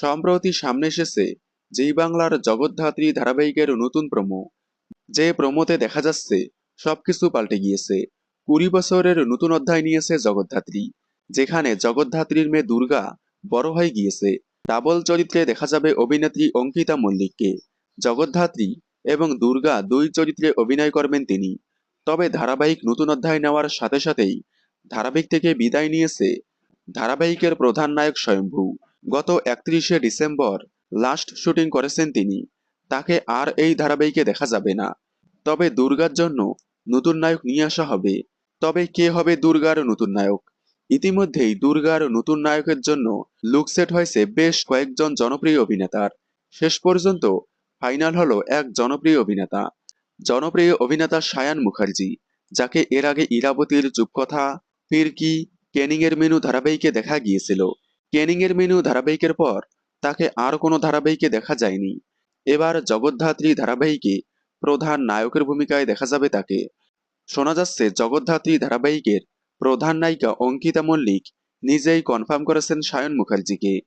সম্প্রতি সামনে এসেছে যেই বাংলার জগদ্ধাত্রী ধারাবাহিকের নতুন প্রোমো। যে প্রোমোতে দেখা যাচ্ছে, সবকিছু পাল্টে গিয়েছে। কুড়ি বছরের নতুন অধ্যায় নিয়েছে জগদ্ধাত্রী, যেখানে জগদ্ধাত্রীর মেয়ে দুর্গা বড় হয়ে গিয়েছে। ডাবল চরিত্রে দেখা যাবে অভিনেত্রী অঙ্কিতা মল্লিককে। জগদ্ধাত্রী এবং দুর্গা দুই চরিত্রে অভিনয় করবেন তিনি। তবে ধারাবাহিক নতুন অধ্যায় নেওয়ার সাথে সাথেই ধারাবাহিক থেকে বিদায় নিয়েছে ধারাবাহিকের প্রধান নায়ক স্বয়ম্ভু। গত একত্রিশে ডিসেম্বর লাস্ট শুটিং করেছেন তিনি। তাকে আর এই ধারাবাহিকে দেখা যাবে না। তবে দুর্গার জন্য নতুন নায়ক নিয়ে আসা হবে। তবে কে হবে দুর্গার নতুন নায়ক? ইতিমধ্যেই দুর্গার নতুন নায়কের জন্য লুক সেট হয়েছে বেশ কয়েকজন জনপ্রিয় অভিনেতার। শেষ পর্যন্ত ফাইনাল হলো এক জনপ্রিয় অভিনেতা। জনপ্রিয় অভিনেতা সায়ান মুখার্জি, যাকে এর আগে ইরাবতীর চুপকথা, ফিরকি কেনিং এর মেনু ধারাবাহিকে দেখা গিয়েছিল। কেনিং এর মেনু ধারাবাহিকের পর তাকে আর কোনো ধারাবাহিকে দেখা যায়নি। এবার জগদ্ধাত্রী ধারাবাহিকে প্রধান নায়কের ভূমিকায় দেখা যাবে তাকে। শোনা যাচ্ছে জগদ্ধাত্রী ধারাবাহিকের প্রধান নায়িকা অঙ্কিতা মল্লিক নিজেই কনফার্ম করেছেন সায়ন মুখার্জিকে।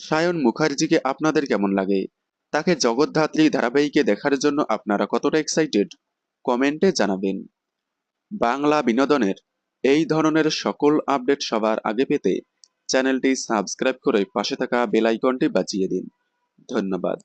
সায়ন মুখার্জিকে আপনাদের কেমন লাগে? তাকে জগদ্ধাত্রী ধারাবাহিকে দেখার জন্য আপনারা কতটা এক্সাইটেড কমেন্টে জানাবেন। বাংলা বিনোদনের এই ধরনের সকল আপডেট সবার আগে পেতে চ্যানেলটি সাবস্ক্রাইব করে পাশে থাকা বেল আইকনটি দিন। ধন্যবাদ।